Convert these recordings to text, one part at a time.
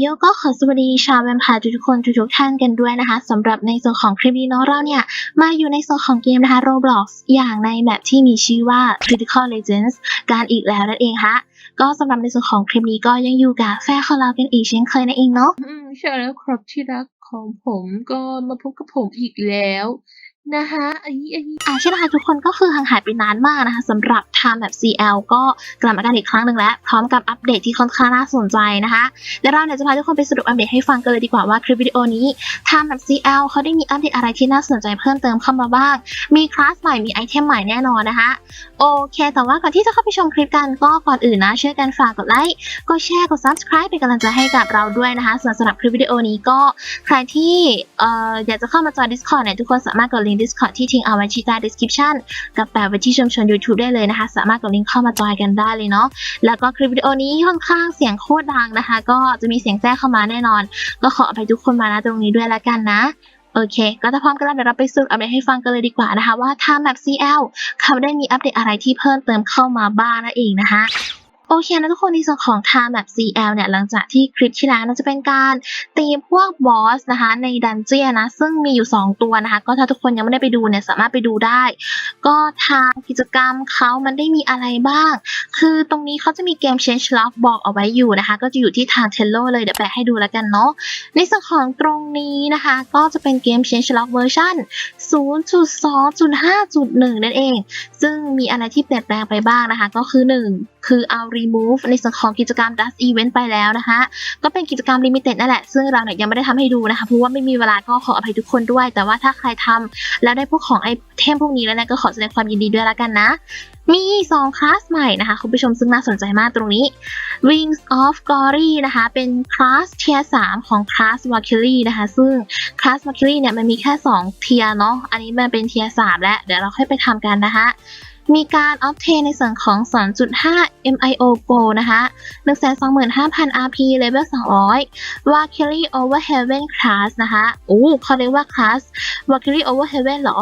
โยก็ขอสวัสดีชาวแวมพร์ทุกคนทุกๆท่านกันด้วยนะคะสำหรับในส่วนของคลิปนี้เนาะเราเนี่ย มาอยู่ในส่วนของเกมนะคะ Roblox อย่างในแบบที่มีชื่อว่า Critical Legends การอีกแล้วนั่นเองค่ะก็สำหรับในส่วนของคลิปนี้ก็ยังอยู่กับแฟนของเรากันอีกเช่นเคยนั่นเองเนาะอืมใช่แล้วครับที่รักของผมก็มาพบกับผมอีกแล้ว นะคะอันนี้อันนี้อ่าใช่นะคะทุกคนก็คือห่างหายไปนานมากนะคะสำหรับ Time Map CL ก็กลับมากันอีกครั้งหนึ่งแล้ว พร้อมกับอัปเดตที่ค่อนข้างน่าสนใจนะคะเดี๋ยวเราเนี่ยจะพาทุกคนไปสรุปอัปเดตให้ฟังกันเลยดีกว่าว่าคลิปวิดีโอนี้ Time Map CL เขาได้มีอัปเดตอะไรที่น่าสนใจเพิ่มเติมเข้ามาบ้าง มีคลาสใหม่มีไอเทมใหม่แน่นอนนะคะโอเค แต่ว่าก่อนที่จะเข้าไปชมคลิปกันก็ก่อนอื่นนะช่วยกันฝากกดไลค์กดแชร์กด subscribe เป็นกำลังใจให้กับเราด้วยนะคะส่วนสำหรับคลิปวิดีโอนี้ก็ใครที่เอ่ออยากจะเข้ามาจอย Discord เนี่ยทุกคนสามารถกดลิงก์ Discord ที่ทิ้งเอาไว้ที่ใต้ description กับแปะไว้ที่ชมชน YouTube ได้เลยนะคะ สามารถกดลิงก์เข้ามาจอยกันได้เลยเนาะแล้วก็คลิปวิดีโอนี้ค่อนข้างเสียงโคตรดังนะคะ ก็จะมีเสียงแทรกเข้ามาแน่นอน ก็ขออภัยทุกคนมาณตรงนี้ด้วยละกันนะโอเค ก็ถ้าพร้อมกันแล้วเดี๋ยวเราไปสรุปอัปเดตให้ฟังกันเลยดีกว่านะคะว่า Time Map CL เขาได้มีอัปเดตอะไรที่เพิ่มเติมเข้ามาบ้างนั่นเองนะคะ โอเคนะทุกคนในส่วนของ Time Map CL เนี่ยหลังจากที่คลิปที่แล้วนะจะเป็นการตีพวกบอสนะคะในดันเจียนะซึ่งมีอยู่ 2 ตัวนะคะ ก็ถ้าทุกคนยังไม่ได้ไปดูเนี่ยสามารถไปดูได้ ก็ทางกิจกรรมเขามันได้มีอะไรบ้าง คือตรงนี้เขาจะมีเกม Change Log บอกเอาไว้อยู่นะคะ ก็จะอยู่ที่ทาง Tello เลยเดี๋ยวแปะให้ดูแล้วกันเนาะในส่วนของตรงนี้นะคะ ก็จะเป็นเกม Change Log เวอร์ชัน0.2.5.1 นั่นเอง ซึ่งมีอะไรที่เปลี่ยนแปลงไปบ้างนะคะ ก็คือ 1 คือเอา remove ในส่วนของกิจกรรม dust event ไปแล้วนะคะก็เป็นกิจกรรม limited นั่นแหละ ซึ่งเราเนี่ยยังไม่ได้ทำให้ดูนะคะเพราะว่าไม่มีเวลาก็ขออภัยทุกคนด้วย แต่ว่าถ้าใครทำแล้วได้พวกของไอเทมพวกนี้แล้วเนี่ยก็ขอแสดงความยินดีด้วยละกันนะ มี 2 คลาสใหม่นะคะ คุณผู้ชมซึ่งน่าสนใจมากตรงนี้ Wings of Glory นะคะ เป็นคลาสเทียร์3ของคลาส Valkyrie นะคะ ซึ่งคลาส Valkyrie เนี่ยมันมีแค่ 2 เทียร์เนาะอันนี้มันเป็นเทียร์3แล้ว เดี๋ยวเราค่อยไปทำกันนะคะ มีการออฟเทนในส่วนของ 2.5 MIO Go นะคะ125,000 RP level 200 Valkyrie Over Heaven Class นะคะโอ้เขาเรียกว่า class Valkyrie Over Heaven เหรอ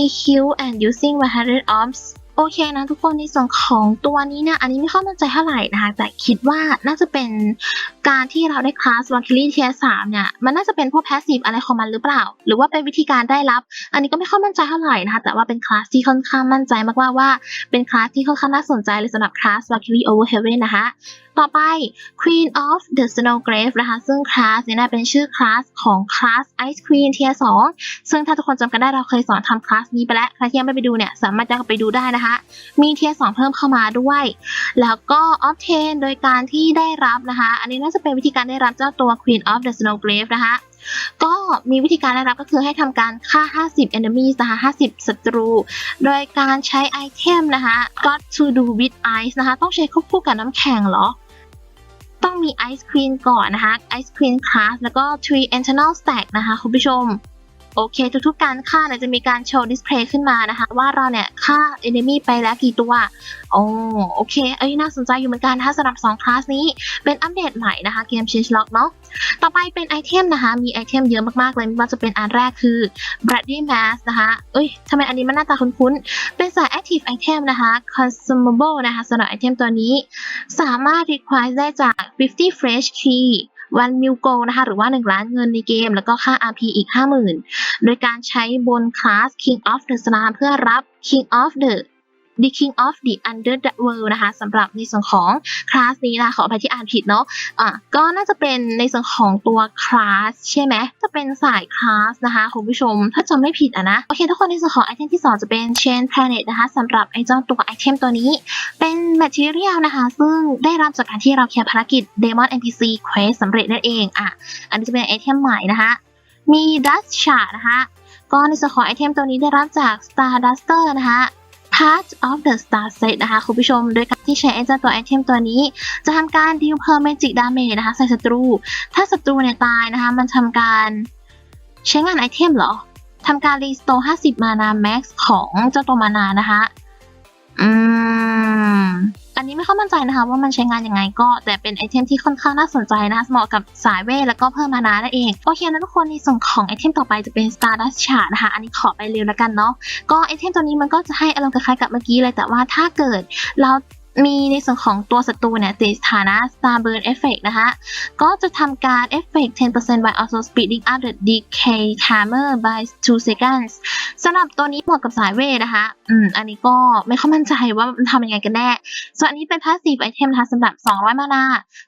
EQ and using 100 ops โอเคนะทุกคนในส่วนของตัวนี้เนี่ยอันนี้ไม่ค่อยมั่นใจเท่าไหร่นะคะแต่คิดว่าน่าจะเป็นการที่เราได้คลาส Valkyrie Tier 3เนี่ยมันน่าจะเป็นพวกแพสซีฟอะไรของมันหรือเปล่า หรือว่าเป็นวิธีการได้รับ อันนี้ก็ไม่ค่อยมั่นใจเท่าไหร่นะคะแต่ว่าเป็นคลาสที่ค่อนข้างมั่นใจมากว่าว่าเป็นคลาสที่ค่อนข้างน่าสนใจเลยสำหรับคลาสวันคิลี่โอเวอร์เฮเว่นนะคะต่อไป Queen of the Snowgrave นะคะ ซึ่งคลาสนี้นะเป็นชื่อคลาสของคลาส Ice Queen Tier 2ซึ่งถ้าทุกคนจำกันได้เราเคยสอนทำคลาสนี้ไปแล้ว ใครที่ยังไม่ไปดูเนี่ย สามารถจะไปดูได้นะคะ มีเทียร์2เพิ่มเข้ามาด้วย แล้วก็ obtain โดยการที่ได้รับนะคะ อันนี้น่าจะเป็นวิธีการได้รับเจ้าตัว Queen of the Snowgrave นะคะก็มีวิธีการได้รับก็คือให้ทำการฆ่า 50 enemies นะคะ50 ศัตรู โดยการใช้ไอเทมนะคะ got to do with ice นะคะ ต้องใช้ควบคู่กับน้ำแข็งเหรอ ต้องมีไอศครีมก่อนนะคะไอศครีมคลาสแล้วก็ tree internal stack นะคะคุณผู้ชม โอเค ทุกๆการฆ่าเนี่ยจะมีการโชว์ดิสเพลย์ขึ้นมานะคะ ว่าเราเนี่ยฆ่า enemy ไปแล้วกี่ตัวโอ้โอเค เอ้ยน่าสนใจอยู่เหมือนกันถ้าสำหรับ 2 คลาสนี้เป็นอัปเดตใหม่นะคะเกม Change Log เนาะต่อไปเป็นไอเทมนะคะ มีไอเทมเยอะมากๆเลยไม่ว่าจะเป็นอันแรกคือ Bloody Mask นะคะเอ้ยทำไมอันนี้มันหน้าตาคุ้นๆ เป็นสาย Active Item นะคะ Consumable นะคะสำหรับไอเทมตัวนี้ สามารถ require ได้จาก 50 Fresh Key วันมิวโกนะคะหรือว่า 1 ล้านเงินในเกม แล้วก็ค่า RP อีก 50,000 โดยการใช้บนคลาส King of the Slam เพื่อรับ King of the The King of the Under the World นะคะสำหรับในส่วนของคลาสนี้นะขออภัยที่อ่านผิดเนาะอะก็น่าจะเป็นในส่วนของตัวคลาสใช่ไหมจะเป็นสายคลาสนะคะคุณผู้ชม ถ้าจำไม่ผิดอะนะโอเคทุกคนในส่วนของไอเทมที่ 2 จะเป็น Chain Planet นะคะสำหรับไอเจ้าตัวไอเทมตัวนี้ เป็น Material นะคะซึ่งได้รับจากการที่เราเคลียร์ภารกิจ Demon NPC Quest สำเร็จนั่นเองอะอันนี้จะเป็นไอเทมใหม่นะคะมี Dust Shard นะคะก็ในส่วนของไอเทมตัวนี้ได้รับจาก Star Duster นะคะ Part of the Star Set นะคะคุณผู้ชม โดยการที่ใช้ไอเจ้าตัวไอเทมตัวนี้ จะทำการดีลเพิ่มเมจิกดาเมจนะคะใส่ศัตรู ถ้าศัตรูเนี่ยตายนะคะ มันทำการใช้งานไอเทมเหรอทำการรีสโตร์50 มานา max ของเจ้าตัวมานานะคะ อืม อันนี้ไม่ค่อยมั่นใจนะคะว่ามันใช้งานยังไงก็ แต่เป็นไอเทมที่ค่อนข้างน่าสนใจนะคะเหมาะกับสายเวทแล้วก็เพิ่มมานานั่นเองโอเคนะทุกคนในส่วนของไอเทมต่อไปจะเป็น Stardust Shard นะคะอันนี้ขอไปเร็วแล้วกันเนาะก็ไอเทมตัวนี้มันก็จะให้อารมณ์คล้ายๆกับเมื่อกี้เลยแต่ว่าถ้าเกิดเรา มีในส่วนของตัวศัตรูเนี่ยติดฐานะ Star Burn Effect นะคะก็จะทำการ Effect 10% by also speeding up the decay timer by 2 seconds สำหรับตัวนี้เหมาะกับสายเวทนะคะ อืม อันนี้ก็ไม่ค่อยมั่นใจว่ามันทำยังไงกันแน่ ส่วนอันนี้เป็น passive item นะคะสำหรับ 200 มานา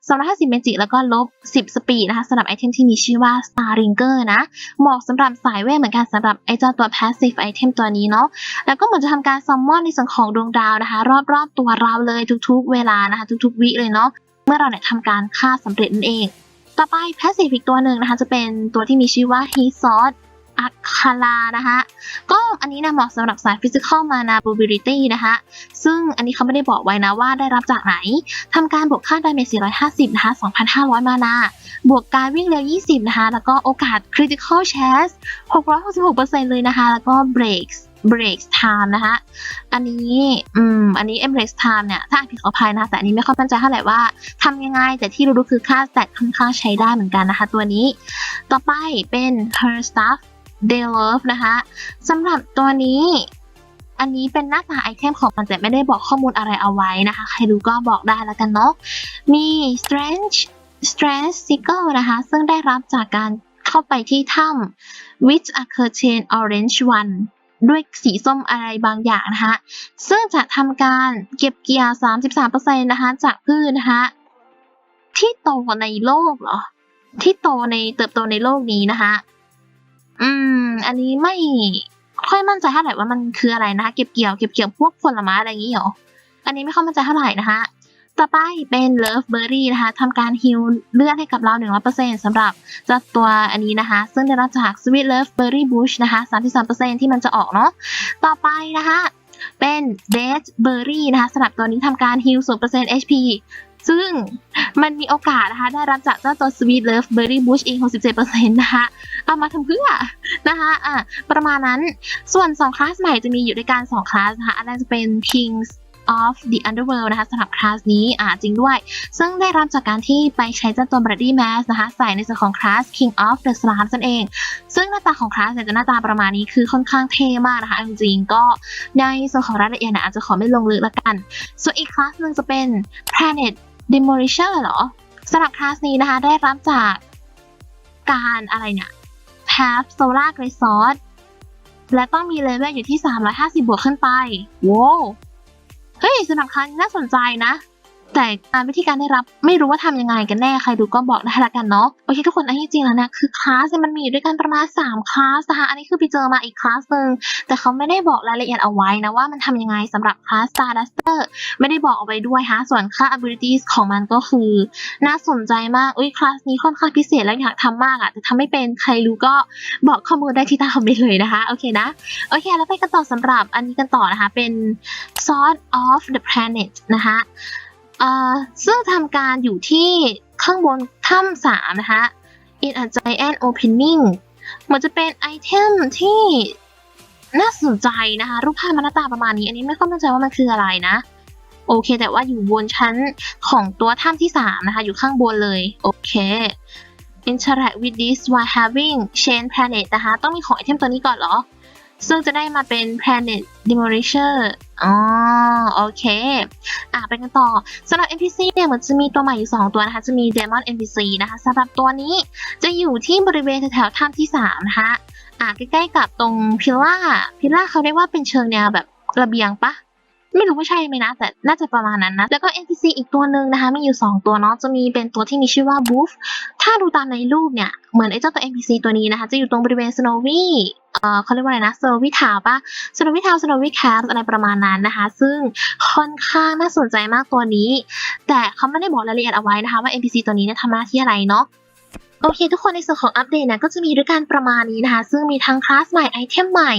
250 เมจิ แล้วก็ลบ 10 สปีดนะคะสำหรับไอเทมที่มีชื่อว่า Star Ringer นะ เหมาะสำหรับสายเวทเหมือนกันสำหรับไอเจ้าตัว passive item ตัวนี้เนาะ แล้วก็เหมือนจะทำการซัมมอนในส่วนของดวงดาวนะคะ รอบๆตัวเราเลยยทุกๆ เวลานะคะทุกๆ วิเลยเนาะเมื่อเราเนี่ยทำการฆ่าสำเร็จนั่นเอง ต่อไป passive อีกตัวหนึ่งนะคะจะเป็นตัวที่มีชื่อว่า Heat Sword อัคารานะคะก็อันนี้นะเหมาะสำหรับสาย physical mana mobility นะคะซึ่งอันนี้เขาไม่ได้บอกไว้นะว่าได้รับจากไหนทำการบวกค่าดาเมจ450 นะคะ 2,500 มานา บวกการวิ่งเร็ว 20 นะคะ แล้วก็โอกาส critical chance 666%เลยนะคะ แล้วก็ breaks break time นะคะอันนี้อืมอันนี้ e m b r a c e time เนี่ยถ้าผิดขออภัยนะคะแต่อันนี้ไม่ค่อยมั่นใจเท่าไหร่ว่าทำยังไงแต่ที่รู้ๆคือค่า stat ค่อนข้างใช้ได้เหมือนกันนะคะ ตัวนี้ ต่อไปเป็น her stuff they love นะคะสำหรับตัวนี้อันนี้เป็นหน้าตาไอเทมของมันแต่ไม่ได้บอกข้อมูลอะไรเอาไว้นะคะ ใครรู้ก็บอกได้แล้วกันเนาะ มี strange strange seeker นะคะ ซึ่งได้รับจากการเข้าไปที่ถ้ำ with a curtain orange one ด้วยสีส้มอะไรบางอย่างนะคะซึ่งจะทำการเก็บเกี่ยว 33%นะคะจากพืชนะคะที่โตในโลกเหรอ ที่โตในเติบโตในโลกนี้นะคะอืม อันนี้ไม่ค่อยมั่นใจเท่าไหร่ว่ามันคืออะไรนะคะ เก็บเกี่ยวเก็บเกี่ยวพวกผลไม้อะไรอย่างนี้เหรอ อันนี้ไม่ค่อยมั่นใจเท่าไหร่นะคะ ต่อไปเป็น Love Berry นะคะทำการฮิลเลือดให้กับเรา 100%สำหรับเจ้าตัวอันนี้นะคะ ซึ่งได้รับจาก Sweet Love Berry Bush นะคะ 33%ที่มันจะออกเนาะต่อไปนะคะเป็น Dead Berry นะคะสำหรับตัวนี้ทำการฮิล0% HP ซึ่งมันมีโอกาสนะคะ ได้รับจากเจ้าตัว Sweet Love Berry Bush อีก67%นะคะเอามาทำเพื่อนะคะอะประมาณนั้นส่วน 2 คลาสใหม่จะมีอยู่ด้วยกัน 2 คลาสนะคะอันแรกจะเป็น Kings of the Underworld นะคะสำหรับคลาสนี้อ่าจริงด้วย ซึ่งได้รับจากการที่ไปใช้เจ้าตัว Bloody Mask นะคะใส่ในส่วนของคลาส King of the Slams นั่นเอง ซึ่งหน้าตาของคลาสเนี่ยจะหน้าตาประมาณนี้คือค่อนข้างเท่มากนะคะจริงๆก็ในส่วนของรายละเอียดเนี่ยอาจจะขอไม่ลงลึกละกัน ส่วนอีกคลาสหนึ่งจะเป็น Planet Demolisher เหรอสำหรับคลาสนี้นะคะได้รับจากการอะไรเนี่ย Have Solar Resort และต้องมีเลเวลอยู่ที่ 350 บวกขึ้นไปโว้ ฮ้ยสำหรับคลาสนี้น่าสนใจนะ แต่การวิธีการได้รับไม่รู้ว่าทำยังไงกันแน่ใครดูก็บอกได้ละกันเนาะโอเคทุกคนอันที่จริงแล้วนี่ยคือคลาสเนี่ยมันมีอยู่ด้วยกันประมาณ3คลาสนะคะอันนี้คือไปเจอมาอีกคลาสหนึ่งแต่เขาไม่ได้บอกรายละเอียดเอาไว้นะว่ามันทำยังไงสำหรับคลาส Star Duster ไม่ได้บอกเอาไว้ด้วยฮะส่วนค่า abilities ของมันก็คือ น่าสนใจมากอุ้ยคลาสนี้ค่อนข้างพิเศษแล้วอยากทำมากอะแต่ทำไม่เป็นใครรู้ก็บอกข้อมูลได้ที่ใต้คอมเมนต์เลยนะคะโอเคนะโอเค แล้วไปกันต่อสำหรับอันนี้กันต่อนะคะเป็น Sword of the Planet นะคะ ซึ่งทำการอยู่ที่ข้างบนถ้ำสามนะคะ in a giant opening เหมือนจะเป็นไอเทมที่น่าสนใจนะคะ รูปภาพมันหน้าตาประมาณนี้ อันนี้ไม่ค่อยมั่นใจว่ามันคืออะไรนะ โอเค แต่ว่าอยู่บนชั้นของตัวถ้ำที่3นะคะ อยู่ข้างบนเลย โอเค interact with this while having chain planet นะคะ ต้องมีของไอเทมตัวนี้ก่อนเหรอ ซึ่งจะได้มาเป็น planet demolisher อ๋อโอเค อะไปกันต่อสำหรับ NPC เนี่ยเหมือนจะมีตัวใหม่อยู่2ตัวนะคะ จะมี Demon NPC นะคะสำหรับตัวนี้จะอยู่ที่บริเวณแถวๆถ้ำที่3นะคะอะใกล้ๆกับตรงพิล่าพิล่าเขาเรียกว่าเป็นเชิงแนวแบบระเบียงปะ ไม่รู้ว่าใช่ไหมนะ แต่น่าจะประมาณนั้นนะ แล้วก็ NPC อีกตัวหนึ่งนะคะมีอยู่ 2 ตัวเนาะจะมีเป็นตัวที่มีชื่อว่า Boof ถ้าดูตามในรูปเนี่ย เหมือนไอ้เจ้าตัว NPC ตัวนี้นะคะ จะอยู่ตรงบริเวณ Snowy เอ่อเขาเรียกว่าอะไรนะ Snowy Town ปะ Snowy Town Snowy Camp อะไรประมาณนั้นนะคะ ซึ่งค่อนข้างน่าสนใจมากตัวนี้ แต่เขาไม่ได้บอกรายละเอียดเอาไว้นะคะว่า NPC ตัวนี้เนี่ยทำหน้าที่อะไรเนาะ โอเคทุกคนในส่วนของอัปเดตนะก็จะมีด้วยกันประมาณนี้นะคะ ซึ่งมีทั้งคลาสใหม่ไอเทมใหม่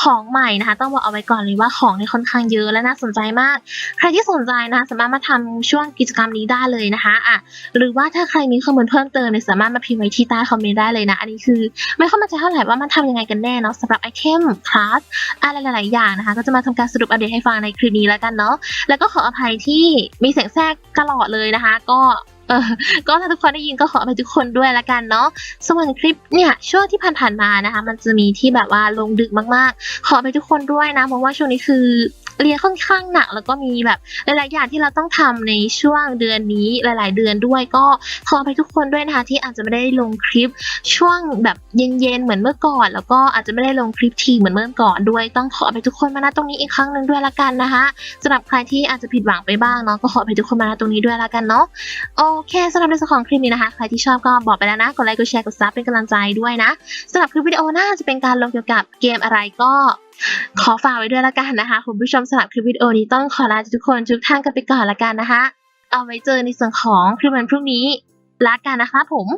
ของใหม่นะคะ ต้องบอกเอาไว้ก่อนเลยว่าของเนี่ยค่อนข้างเยอะและน่าสนใจมาก ใครที่สนใจนะคะสามารถมาทำช่วงกิจกรรมนี้ได้เลยนะคะอะหรือว่าถ้าใครมีข้อมูลเพิ่มเติมเนี่ยสามารถมาพิมพ์ไว้ที่ใต้คอมเมนต์ได้เลยนะ อันนี้คือ ไม่เข้ามาใจเท่าไหร่ว่ามันทำยังไงกันแน่เนาะสำหรับไอเทมคลาสอะไรหลาย ๆ อย่างนะคะ ก็จะมาทำการสรุปอัปเดตให้ฟังในคลิปนี้แล้วกันเนาะแล้วก็ขออภัยที่มีเสียงแทรกตลอดเลยนะคะ ก็ ออก็ถ้าทุกคนได้ยินก็ขออภัยทุกคนด้วยละกันเนาะส่วนคลิปเนี่ยช่วงที่ผ่านๆมานะคะ มันจะมีที่แบบว่าลงดึกมากๆ ขอไปทุกคนด้วยนะเพราะว่าช่วงนี้คือ เรียนค่อนข้างหนัก แล้วก็มีแบบหลายๆอย่างที่เราต้องทำในช่วงเดือนนี้หลาย ๆ เดือนด้วย ก็ขออภัยทุกคนด้วยนะคะที่อาจจะไม่ได้ลงคลิปช่วงแบบเย็นๆเหมือนเมื่อก่อน แล้วก็อาจจะไม่ได้ลงคลิปทีเหมือนเมื่อก่อนด้วย ต้องขออภัยทุกคนมาณตรงนี้อีกครั้งหนึ่งด้วยละกันนะคะสำหรับใครที่อาจจะผิดหวังไปบ้างเนาะก็ขออภัยทุกคนมาณตรงนี้ด้วยละกันเนาะโอเคสำหรับในส่วนของคลิปนี้นะคะ ใครที่ชอบก็บอกไปแล้วนะกดไลค์กดแชร์กดซับเป็นกำลังใจด้วยนะสำหรับคลิปวิดีโอหน้าจะเป็นการลงเกี่ยวกับเกมอะไรก็ขอฝากไว้ด้วยละกันนะคะ คุณผู้ชมสำหรับคลิปวิดีโอนี้ต้องขอลาทุกคนทุกท่านกันไปก่อนละกันนะคะ เอาไว้เจอในส่วนของคลิปวันพรุ่งนี้ลากันนะคะผม